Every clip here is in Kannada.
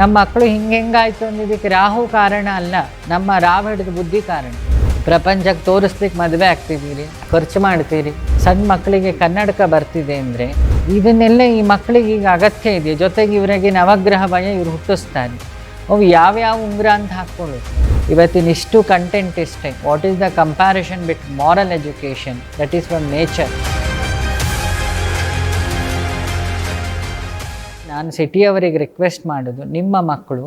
ನಮ್ಮ ಮಕ್ಕಳು ಹಿಂಗೆ ಹೆಂಗಾಯ್ತು ಅಂದಿದ್ದಕ್ಕೆ ರಾಹು ಕಾರಣ ಅಲ್ಲ, ನಮ್ಮ ರಾವ್ ಹಿಡಿದ ಬುದ್ಧಿ ಕಾರಣ. ಪ್ರಪಂಚಕ್ಕೆ ತೋರಿಸ್ಲಿಕ್ಕೆ ಮದುವೆ ಆಗ್ತಿದ್ದೀರಿ, ಖರ್ಚು ಮಾಡ್ತೀರಿ, ಸಣ್ಣ ಮಕ್ಕಳಿಗೆ ಕನ್ನಡಕ ಬರ್ತಿದೆ ಅಂದರೆ, ಇದನ್ನೆಲ್ಲ ಈ ಮಕ್ಕಳಿಗೆ ಈಗ ಅಗತ್ಯ ಇದೆ. ಜೊತೆಗೆ ಇವರಿಗೆ ನವಗ್ರಹ ಭಯ ಇವರು ಹುಟ್ಟಿಸ್ತಾರೆ. ಅವು ಯಾವ್ಯಾವ ಉಂಗುರ ಅಂತ ಹಾಕ್ಕೊಳ್ಳೋದು. ಇವತ್ತಿನ ಇಷ್ಟು ಕಂಟೆಂಟ್ ಇಷ್ಟೇ. What is the comparison but moral education that is from nature ನಾನು ಸಿಟಿಯವರಿಗೆ ರಿಕ್ವೆಸ್ಟ್ ಮಾಡೋದು, ನಿಮ್ಮ ಮಕ್ಕಳು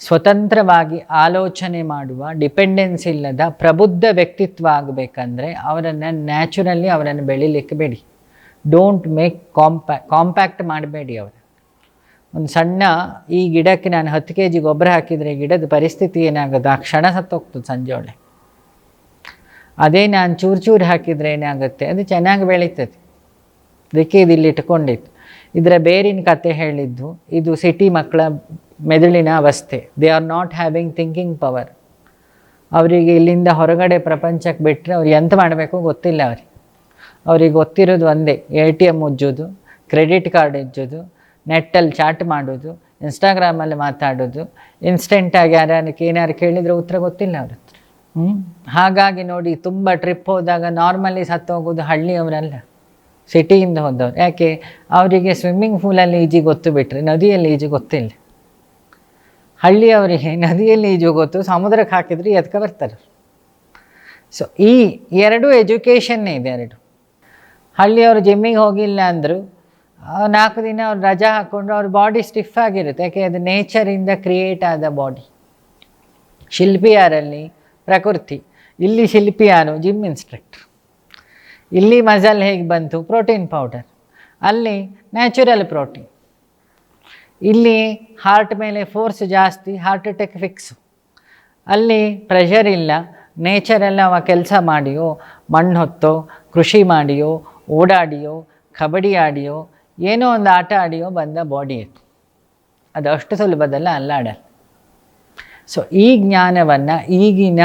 ಸ್ವತಂತ್ರವಾಗಿ ಆಲೋಚನೆ ಮಾಡುವ ಡಿಪೆಂಡೆನ್ಸ್ ಇಲ್ಲದ, ಪ್ರಬುದ್ಧ ವ್ಯಕ್ತಿತ್ವ ಆಗಬೇಕಂದ್ರೆ ಅವರನ್ನು ನ್ಯಾಚುರಲಿ ಅವರನ್ನು ಬೆಳಿಲಿಕ್ಕೆ ಬಿಡಿ. ಡೋಂಟ್ ಮೇಕ್ ಕಾಂಪ್ಯಾ ಕಾಂಪ್ಯಾಕ್ಟ್ ಮಾಡಬೇಡಿ ಅವರು. ಒಂದು ಸಣ್ಣ ಈ ಗಿಡಕ್ಕೆ ನಾನು ಹತ್ತು ಕೆ ಜಿ ಗೊಬ್ಬರ ಹಾಕಿದರೆ ಗಿಡದ ಪರಿಸ್ಥಿತಿ ಏನಾಗುತ್ತೆ ಆ ಕ್ಷಣ ಸತ್ತೋಗ್ತದೆ ಸಂಜೆ ಒಳ್ಳೆ. ಅದೇ ನಾನು ಚೂರು ಚೂರು ಹಾಕಿದರೆ ಏನಾಗುತ್ತೆ? ಅದು ಚೆನ್ನಾಗಿ ಬೆಳೀತದೆ. ಅದಕ್ಕೆ ಇಲ್ಲಿ ಇಟ್ಕೊಂಡಿತ್ತು ಇದರ ಬೇರಿನ ಕತೆ ಹೇಳಿದ್ದು, ಇದು ಸಿಟಿ ಮಕ್ಕಳ ಮೆದುಳಿನ ಅವಸ್ಥೆ. They are not having thinking power ಅವರಿಗೆ ಇಲ್ಲಿಂದ ಹೊರಗಡೆ ಪ್ರಪಂಚಕ್ಕೆ ಬಿಟ್ಟರೆ ಅವ್ರು ಎಂತ ಮಾಡಬೇಕು ಗೊತ್ತಿಲ್ಲ ಅವ್ರಿಗೆ. ಅವ್ರಿಗೆ ಗೊತ್ತಿರೋದು ಒಂದೇ ಎ ಟಿ ಎಂ ಉಜ್ಜೋದು ಕ್ರೆಡಿಟ್ ಕಾರ್ಡ್ ಉಜ್ಜೋದು, ನೆಟ್ಟಲ್ಲಿ ಚಾಟ್ ಮಾಡೋದು ಇನ್ಸ್ಟಾಗ್ರಾಮಲ್ಲಿ ಮಾತಾಡೋದು ಇನ್ಸ್ಟೆಂಟಾಗಿ ಯಾರ್ಯಾರಕ್ಕೆ ಏನಾರು ಕೇಳಿದರೆ ಉತ್ತರ ಗೊತ್ತಿಲ್ಲ ಅವ್ರ ಹತ್ರ. ಹಾಗಾಗಿ ನೋಡಿ, ತುಂಬ ಟ್ರಿಪ್ ಹೋದಾಗ ನಾರ್ಮಲಿ ಸತ್ತು ಹೋಗೋದು ಹಳ್ಳಿಯವರಲ್ಲ. ಸಿಟಿಯಿಂದ ಹೋದವರು ಯಾಕೆ? ಅವರಿಗೆ ಸ್ವಿಮ್ಮಿಂಗ್ ಪೂಲಲ್ಲಿ ಈಜಿ ಗೊತ್ತು ಬಿಟ್ಟರೆ ನದಿಯಲ್ಲಿ ಈಜು ಗೊತ್ತಿಲ್ಲ. ಹಳ್ಳಿಯವರಿಗೆ ನದಿಯಲ್ಲಿ ಈಜು ಗೊತ್ತು, ಸಮುದ್ರಕ್ಕೆ ಹಾಕಿದ್ರೆ ಎದ್ಕ ಬರ್ತಾರೆ ಸೊ ಈ ಎರಡು ಎಜುಕೇಷನ್ನೇ ಇದೆ ಎರಡು. ಹಳ್ಳಿಯವರು ಜಿಮ್ಮಿಗೆ ಹೋಗಿಲ್ಲ ಅಂದರು ನಾಲ್ಕು ದಿನ ಅವ್ರು ರಜಾ ಹಾಕ್ಕೊಂಡು ಅವ್ರ ಬಾಡಿ ಸ್ಟಿಫ್ ಆಗಿರುತ್ತೆ. ಯಾಕೆ? ಅದು ನೇಚರಿಂದ ಕ್ರಿಯೇಟ್ ಆದ ಬಾಡಿ ಶಿಲ್ಪಿ ಯಾರಲ್ಲಿ? ಪ್ರಕೃತಿ. ಇಲ್ಲಿ ಶಿಲ್ಪಿ ಯಾರು ಜಿಮ್ ಇನ್ಸ್ಟ್ರಕ್ಟ್ರ್ ಇಲ್ಲಿ ಮಜಲ್ ಹೇಗೆ ಬಂತು? Protein powder. ಅಲ್ಲಿ ನ್ಯಾಚುರಲ್ ಪ್ರೋಟೀನ್. ಇಲ್ಲಿ ಹಾರ್ಟ್ ಮೇಲೆ ಫೋರ್ಸ್ ಜಾಸ್ತಿ ಹಾರ್ಟ್ ಅಟ್ಯಾಕ್ ಫಿಕ್ಸು ಅಲ್ಲಿ ಪ್ರೆಷರ್ ಇಲ್ಲ. ನೇಚರೆಲ್ಲ ಅವ ಕೆಲಸ ಮಾಡಿಯೋ, ಮಣ್ಣು ಹೊತ್ತೋ, ಕೃಷಿ ಮಾಡಿಯೋ, ಓಡಾಡಿಯೋ, ಕಬಡ್ಡಿ ಆಡಿಯೋ, ಏನೋ ಒಂದು ಆಟ ಆಡಿಯೋ ಬಂದ ಬಾಡಿ ಇತ್ತು ಅದು ಅಷ್ಟು ಸುಲಭದಲ್ಲ, ಅಲ್ಲಾಡಲ್ಲ. ಸೊ ಈ ಜ್ಞಾನವನ್ನು ಈಗಿನ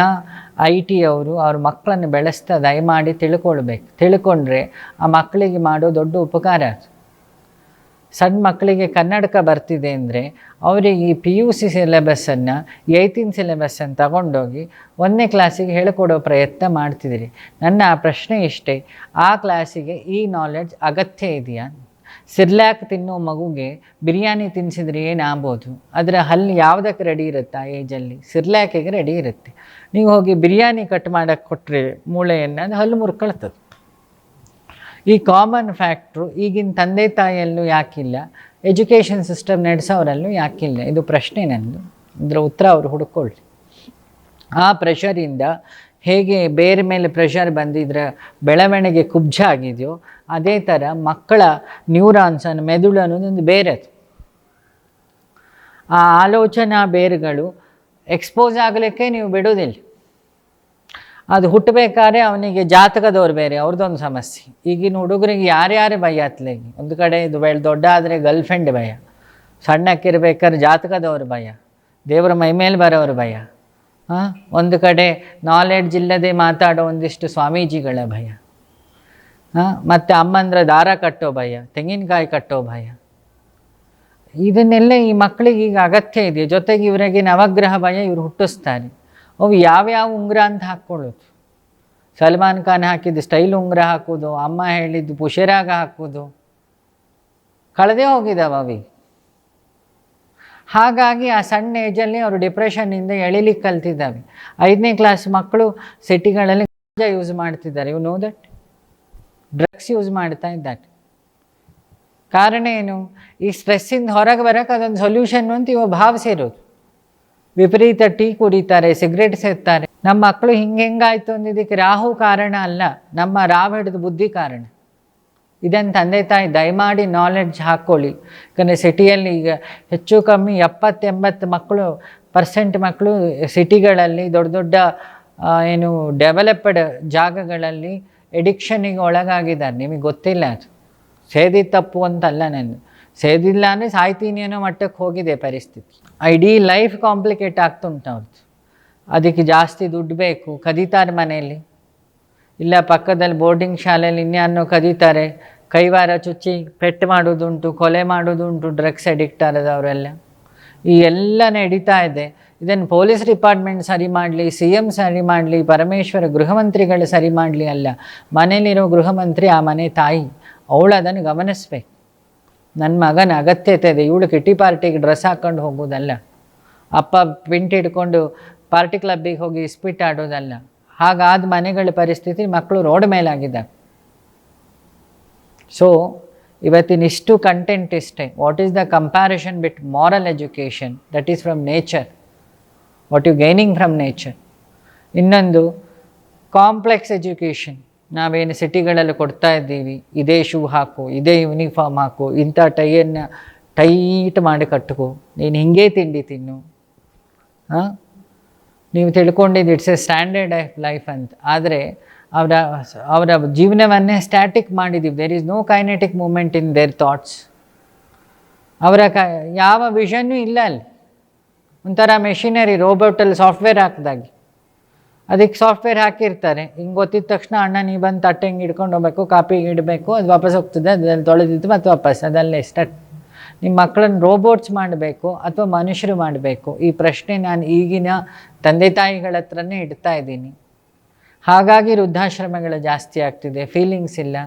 ಐ ಟಿ ಅವರು ಅವ್ರ ಮಕ್ಕಳನ್ನು ಬೆಳೆಸ್ತಾ ದಯಮಾಡಿ ತಿಳ್ಕೊಳ್ಬೇಕು. ತಿಳ್ಕೊಂಡ್ರೆ ಆ ಮಕ್ಕಳಿಗೆ ಮಾಡೋ ದೊಡ್ಡ ಉಪಕಾರ ಅದು. ಸಣ್ಣ ಮಕ್ಕಳಿಗೆ ಕನ್ನಡಕ ಬರ್ತಿದೆ ಅಂದರೆ ಅವರಿಗೆ ಈ ಪಿ ಯು ಸಿ ಸಿಲೆಬಸ್ಸನ್ನು ಏಯ್ತೀನ್ ಸಿಲೆಬಸ್ಸನ್ನು ತಗೊಂಡೋಗಿ ಒಂದನೇ ಕ್ಲಾಸಿಗೆ ಹೇಳಿಕೊಡೋ ಪ್ರಯತ್ನ ಮಾಡ್ತಿದ್ದೀರಿ. ನನ್ನ ಆ ಪ್ರಶ್ನೆ ಇಷ್ಟೇ, ಆ ಕ್ಲಾಸಿಗೆ ಈ ನಾಲೆಡ್ಜ್ ಅಗತ್ಯ ಇದೆಯಾ? ಸಿರ್ಲ್ಯಾಕ್ ತಿನ್ನೋ ಮಗುಗೆ ಬಿರಿಯಾನಿ ತಿನ್ನಿಸಿದ್ರೆ ಏನಾಗ್ಬೋದು? ಅದರ ಹಲ್ಲು ಯಾವುದಕ್ಕೆ ರೆಡಿ ಇರುತ್ತೆ ಆ ಏಜಲ್ಲಿ ಸಿರ್ಲ್ಯಾಕಿಗೆ ರೆಡಿ ಇರುತ್ತೆ. ನೀವು ಹೋಗಿ ಬಿರಿಯಾನಿ ಕಟ್ ಮಾಡೋಕ್ಕೆ ಕೊಟ್ಟರೆ ಮೂಳೆಯನ್ನು ಅದು ಹಲ್ಲು ಮುರ್ಕೊಳ್ತದೆ. ಈ ಕಾಮನ್ ಫ್ಯಾಕ್ಟ್ರು ಈಗಿನ ತಂದೆ ತಾಯಿಯಲ್ಲೂ ಯಾಕಿಲ್ಲ ಎಜುಕೇಷನ್ ಸಿಸ್ಟಮ್ ನಡೆಸೋರಲ್ಲೂ ಯಾಕಿಲ್ಲ. ಇದು ಪ್ರಶ್ನೆ ನಂದು. ಇದರ ಉತ್ತರ ಅವರು ಹುಡುಕೊಳ್ಳಿ ಆ ಪ್ರೆಷರಿಂದ ಹೇಗೆ ಬೇರೆ ಮೇಲೆ ಪ್ರೆಷರ್ ಬಂದಿದ್ರೆ ಬೆಳವಣಿಗೆ ಕುಬ್ಜ ಆಗಿದೆಯೋ, ಅದೇ ಥರ ಮಕ್ಕಳ ನ್ಯೂರಾನ್ಸನ್ನು ಮೆದುಳು ಅನ್ನೋದೊಂದು ಬೇರೆ ಆ ಆಲೋಚನಾ ಬೇರುಗಳು ಎಕ್ಸ್ಪೋಸ್ ಆಗಲಿಕ್ಕೆ ನೀವು ಬಿಡೋದಿಲ್ಲ ಅದು ಹುಟ್ಟಬೇಕಾದ್ರೆ ಅವನಿಗೆ ಜಾತಕದವ್ರು ಬೇರೆ, ಅವ್ರದ್ದೊಂದು ಸಮಸ್ಯೆ. ಈಗಿನ ಹುಡುಗರಿಗೆ ಯಾರ್ಯಾರು ಭಯ ಹತ್ತಲಿಗೆ ಒಂದು ಕಡೆ ಇದು ಬೆಳೆ ದೊಡ್ಡ ಆದರೆ ಗರ್ಲ್ ಫ್ರೆಂಡ್ ಭಯ. ಸಣ್ಣಕ್ಕಿರ್ಬೇಕಾದ್ರೆ ಜಾತಕದವ್ರ ಭಯ. ದೇವರ ಮೈಮೇಲೆ ಬರೋವ್ರ ಭಯ. ಒಂದು ಕಡೆ ನಾಲೆಡ್ಜ್ ಇಲ್ಲದೆ ಮಾತಾಡೋ ಒಂದಿಷ್ಟು ಸ್ವಾಮೀಜಿಗಳ ಭಯ. ಮತ್ತು ಅಮ್ಮಂದ್ರ ದಾರ ಕಟ್ಟೋ ಭಯ, ತೆಂಗಿನಕಾಯಿ ಕಟ್ಟೋ ಭಯ. ಇದನ್ನೆಲ್ಲ ಈ ಮಕ್ಕಳಿಗೆ ಈಗ ಅಗತ್ಯ ಇದೆ. ಜೊತೆಗೆ ಇವರಿಗೆ ನವಗ್ರಹ ಭಯ ಇವರು ಹುಟ್ಟಿಸ್ತಾರೆ. ಅವು ಯಾವ್ಯಾವ ಉಂಗುರ ಅಂತ ಹಾಕ್ಕೊಳ್ಳೋದು. ಸಲ್ಮಾನ್ ಖಾನ್ ಹಾಕಿದ್ದು ಸ್ಟೈಲ್ ಉಂಗುರ ಹಾಕೋದು ಅಮ್ಮ ಹೇಳಿದ್ದು ಪುಷರಾಗ ಹಾಕೋದು ಕಳೆದೇ ಹೋಗಿದ್ದಾವೆ ಅವಿ ಹಾಗಾಗಿ ಆ ಸಣ್ಣ ಏಜಲ್ಲಿ ಅವರು ಡಿಪ್ರೆಷನ್ನಿಂದ ಎಳಿಲಿಕ್ಕೆ ಕಲ್ತಿದ್ದಾವೆ. ಐದನೇ ಕ್ಲಾಸ್ ಮಕ್ಕಳು ಸಿಟಿಗಳಲ್ಲಿ ಯೂಸ್ ಮಾಡ್ತಿದ್ದಾರೆ. ಇವು ನೋ ದಟ್ ಡ್ರಗ್ಸ್ ಯೂಸ್ ಮಾಡ್ತಾ ಇದ್ದಾರೆ. ಕಾರಣ ಏನು? ಈ ಸ್ಟ್ರೆಸ್ಸಿಂದ ಹೊರಗೆ ಬರೋಕೆ ಅದೊಂದು ಸೊಲ್ಯೂಷನ್ ಅಂತ ಇವ ಭಾವಿಸಿರೋದು ವಿಪರೀತ ಟೀ ಕುಡಿತಾರೆ ಸಿಗರೇಟ್ ಸೇರ್ತಾರೆ ನಮ್ಮ ಮಕ್ಕಳು ಹಿಂಗೆ ಹೆಂಗಾಯ್ತು ಅಂದಿದ್ದಕ್ಕೆ ರಾಹು ಕಾರಣ ಅಲ್ಲ, ನಮ್ಮ ರಾವ್ ಬುದ್ಧಿ ಕಾರಣ. ಇದನ್ನು ತಂದೆ ತಾಯಿ ದಯಮಾಡಿ ನಾಲೆಡ್ಜ್ ಹಾಕ್ಕೊಳ್ಳಿ ಯಾಕಂದರೆ ಸಿಟಿಯಲ್ಲಿ ಈಗ ಹೆಚ್ಚು ಕಮ್ಮಿ ಎಪ್ಪತ್ತೆಂಬತ್ತು ಮಕ್ಕಳು ಪರ್ಸೆಂಟ್ ಮಕ್ಕಳು ಸಿಟಿಗಳಲ್ಲಿ ದೊಡ್ಡ ದೊಡ್ಡ ಏನು ಡೆವಲಪ್ಡ್ ಜಾಗಗಳಲ್ಲಿ ಎಡಿಕ್ಷನಿಗೆ ಒಳಗಾಗಿದ್ದಾರೆ. ನಿಮಗೆ ಗೊತ್ತಿಲ್ಲ ಅದು. ಸೇದಿದ ತಪ್ಪು ಅಂತಲ್ಲ ನಾನು. ಸೇದಿಲ್ಲ ಅಂದರೆ ಸಾಯ್ತೀನಿ ಅನ್ನೋ ಮಟ್ಟಕ್ಕೆ ಹೋಗಿದೆ ಪರಿಸ್ಥಿತಿ. ಇಡೀ ಲೈಫ್ ಕಾಂಪ್ಲಿಕೇಟ್ ಆಗ್ತುಂಟು ಅವ್ರದ್ದು ಅದಕ್ಕೆ ಜಾಸ್ತಿ ದುಡ್ಡು ಬೇಕು. ಕದೀತಾರೆ ಮನೆಯಲ್ಲಿ. ಇಲ್ಲ ಪಕ್ಕದಲ್ಲಿ ಬೋರ್ಡಿಂಗ್ ಶಾಲೆಯಲ್ಲಿ ಇನ್ಯಾನೋ ಕದೀತಾರೆ ಕೈವಾರ ಚುಚ್ಚಿ ಪೆಟ್ಟು ಮಾಡೋದುಂಟು, ಕೊಲೆ ಮಾಡೋದುಂಟು, ಡ್ರಗ್ಸ್ ಅಡಿಕ್ಟ್ ಆದವರೆಲ್ಲ ಈ ಎಲ್ಲ ನಡೀತಾ ಇದೆ. ಇದನ್ನು ಪೊಲೀಸ್ ಡಿಪಾರ್ಟ್ಮೆಂಟ್ ಸರಿ ಮಾಡಲಿ, ಸಿ ಎಂ ಸರಿ ಮಾಡಲಿ, ಪರಮೇಶ್ವರ ಗೃಹಮಂತ್ರಿಗಳು ಸರಿ ಮಾಡಲಿ ಅಲ್ಲ. ಮನೇಲಿರೋ ಗೃಹಮಂತ್ರಿ ಆ ಮನೆ ತಾಯಿ. ಅವಳು ಅದನ್ನು ಗಮನಿಸ್ಬೇಕು. ನನ್ನ ಮಗನ ಅಗತ್ಯತೆ ಇದೆ. ಇವಳು ಕಿಟ್ಟಿ ಪಾರ್ಟಿಗೆ ಡ್ರೆಸ್ ಹಾಕ್ಕೊಂಡು ಹೋಗೋದಲ್ಲ ಅಪ್ಪ ಪಿಂಟ್ ಹಿಡ್ಕೊಂಡು ಪಾರ್ಟಿ ಕ್ಲಬ್ಬಿಗೆ ಹೋಗಿ ಸ್ಪಿಟ್ ಆಡೋದಲ್ಲ. ಹಾಗಾದ ಮನೆಗಳ ಪರಿಸ್ಥಿತಿ ಮಕ್ಕಳು ರೋಡ್ ಮೇಲಾಗಿದ್ದಾರೆ. ಸೊ ಇವತ್ತಿನ ಇಷ್ಟು ಕಂಟೆಂಟ್ ಇಷ್ಟೇ. What is the comparison but moral education that is from nature what you gaining from nature ಇನ್ನೊಂದು ಕಾಂಪ್ಲೆಕ್ಸ್ ಎಜುಕೇಷನ್ ನಾವೇನು ಸಿಟಿಗಳಲ್ಲಿ ಕೊಡ್ತಾ ಇದ್ದೀವಿ. ಇದೇ ಶೂ ಹಾಕು, ಇದೇ ಯೂನಿಫಾರ್ಮ್ ಹಾಕು, ಇಂಥ ಟೈಯನ್ನು ಟೈಟ್ ಮಾಡಿ ಕಟ್ಕೋ. ನೀನು ಹಿಂಗೆ ತಿಂಡಿ ತಿನ್ನು. ಹಾಂ? ನೀವು ತಿಳ್ಕೊಂಡಿದ್ದು it's a standard of life ಅಂತ. ಆದರೆ, ಅವರ ಅವರ ಜೀವನವನ್ನೇ ಸ್ಟ್ಯಾಟಿಕ್ ಮಾಡಿದ್ದೀವಿ. There is no kinetic movement in their thoughts ಅವರ ಕ, ಯಾವ ವಿಷನ್ನೂ ಇಲ್ಲ ಅಲ್ಲಿ. ಒಂಥರ ಮೆಷಿನರಿ ರೋಬೋಟಲ್ಲಿ ಸಾಫ್ಟ್ವೇರ್ ಹಾಕಿದಾಗೆ. ಅದಕ್ಕೆ ಸಾಫ್ಟ್ವೇರ್ ಹಾಕಿರ್ತಾರೆ. ಹಿಂಗೆ ಗೊತ್ತಿದ ತಕ್ಷಣ, ಅಣ್ಣ ನೀವು ಬಂದು ತಟ್ಟೆ ಹಿಂಗೆ ಹಿಡ್ಕೊಂಡು ಹೋಗ್ಬೇಕು, ಕಾಪಿಗೆ ಇಡಬೇಕು ಅದು ವಾಪಸ್ ಹೋಗ್ತದೆ, ಅದ್ರಲ್ಲಿ ತೊಳೆದಿತ್ತು ಮತ್ತು ವಾಪಸ್, ಅದಲ್ಲೇ ಸ್ಟಾರ್ಟ್ ನಿಮ್ಮ ಮಕ್ಕಳನ್ನು ರೋಬೋಟ್ಸ್ ಮಾಡಬೇಕು ಅಥವಾ ಮನುಷ್ಯರು ಮಾಡಬೇಕು? ಈ ಪ್ರಶ್ನೆ ನಾನು ಈಗಿನ ತಂದೆ ತಾಯಿಗಳ ಹತ್ರನೇ ಇಡ್ತಾ ಇದ್ದೀನಿ. ಹಾಗಾಗಿ ವೃದ್ಧಾಶ್ರಮಗಳು ಜಾಸ್ತಿ ಆಗ್ತಿದೆ ಫೀಲಿಂಗ್ಸ್ ಇಲ್ಲ.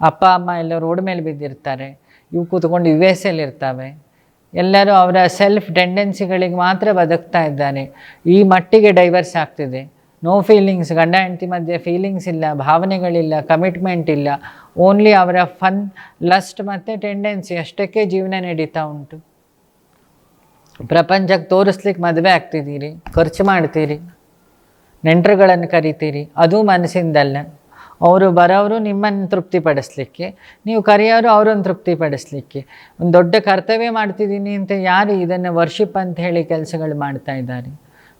ಅಪ್ಪ, ಅಮ್ಮ ಎಲ್ಲ ರೋಡ್ ಮೇಲೆ ಬಿದ್ದಿರ್ತಾರೆ. ಇವು ಕೂತ್ಕೊಂಡು ಯು ಎಸ್ ಎಲ್ಲಿ ಇರ್ತವೆ. ಎಲ್ಲರೂ ಅವರ ಸೆಲ್ಫ್ ಟೆಂಡೆನ್ಸಿಗಳಿಗೆ ಮಾತ್ರ ಬದುಕ್ತಾ ಇದ್ದಾರೆ. ಈ ಮಟ್ಟಿಗೆ ಡೈವರ್ಸ್ ಆಗ್ತಿದೆ. ನೋ ಫೀಲಿಂಗ್ಸ್ ಗಂಡ ಹೆಂಡತಿ ಮಧ್ಯೆ ಫೀಲಿಂಗ್ಸ್ ಇಲ್ಲ, ಭಾವನೆಗಳಿಲ್ಲ ಕಮಿಟ್ಮೆಂಟ್ ಇಲ್ಲ. ಓನ್ಲಿ ಅವರ ಫನ್ ಲಸ್ಟ್ ಮತ್ತು ಟೆಂಡೆನ್ಸಿ ಅಷ್ಟಕ್ಕೆ ಜೀವನ ನಡೀತಾ ಉಂಟು. ಪ್ರಪಂಚಕ್ಕೆ ತೋರಿಸ್ಲಿಕ್ಕೆ ಮದುವೆ ಆಗ್ತಿದ್ದೀರಿ, ಖರ್ಚು ಮಾಡ್ತೀರಿ, ನೆಂಟರುಗಳನ್ನು ಕರಿತೀರಿ, ಅದು ಮನಸ್ಸಿಂದಲ್ಲ. ಅವರು ಬರೋರು ನಿಮ್ಮನ್ನು ತೃಪ್ತಿಪಡಿಸ್ಲಿಕ್ಕೆ, ನೀವು ಕರೆಯೋರು ಅವರನ್ನು ತೃಪ್ತಿಪಡಿಸ್ಲಿಕ್ಕೆ. ಒಂದು ದೊಡ್ಡ ಕರ್ತವ್ಯ ಮಾಡ್ತಿದ್ದೀನಿ ಅಂತ ಯಾರು ಇದನ್ನು ವರ್ಷಿಪ್ ಅಂತ ಹೇಳಿ ಕೆಲಸಗಳು ಮಾಡ್ತಾ ಇದ್ದಾರೆ.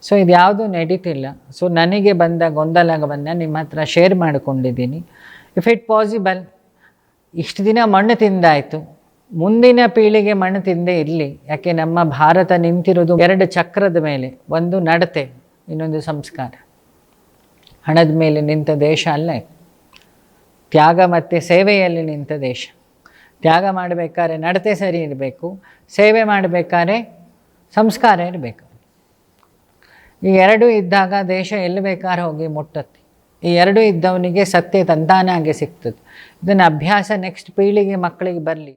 ಸೊ ಇದು ಯಾವುದೂ ನಡೀತಿಲ್ಲ. ಸೊ ನನಗೆ ಬಂದ ಗೊಂದಲವನ್ನು ನಿಮ್ಮ ಹತ್ರ ಶೇರ್ ಮಾಡಿಕೊಂಡಿದ್ದೀನಿ. ಇಫ್ ಇಟ್ ಪಾಸಿಬಲ್ ಇಷ್ಟು ದಿನ ಮಣ್ಣು ತಿಂದಾಯಿತು. ಮುಂದಿನ ಪೀಳಿಗೆ ಮಣ್ಣು ತಿಂದೇ ಇರಲಿ. ಯಾಕೆ ನಮ್ಮ ಭಾರತ ನಿಂತಿರೋದು ಎರಡು ಚಕ್ರದ ಮೇಲೆ. ಒಂದು ನಡತೆ, ಇನ್ನೊಂದು ಸಂಸ್ಕಾರ. ಹಣದ ಮೇಲೆ ನಿಂತ ದೇಶ ಅಲ್ಲ. ತ್ಯಾಗ ಮತ್ತು ಸೇವೆಯಲ್ಲಿ ನಿಂತ ದೇಶ. ತ್ಯಾಗ ಮಾಡಬೇಕಾದ್ರೆ ನಡತೆ ಸರಿ ಇರಬೇಕು. ಸೇವೆ ಮಾಡಬೇಕಾದ್ರೆ ಸಂಸ್ಕಾರ ಇರಬೇಕು. ಈ ಎರಡೂ ಇದ್ದಾಗ ದೇಶ ಎಲ್ಲಿ ಬೇಕಾದ್ರೆ ಹೋಗಿ ಮುಟ್ಟತ್ತೆ. ಈ ಎರಡೂ ಇದ್ದವನಿಗೆ ಸತ್ಯ ತಂತಾನಾಗೆ ಸಿಗ್ತದೆ. ಇದನ್ನು ಅಭ್ಯಾಸ ನೆಕ್ಸ್ಟ್ ಪೀಳಿಗೆ ಮಕ್ಕಳಿಗೆ ಬರಲಿ.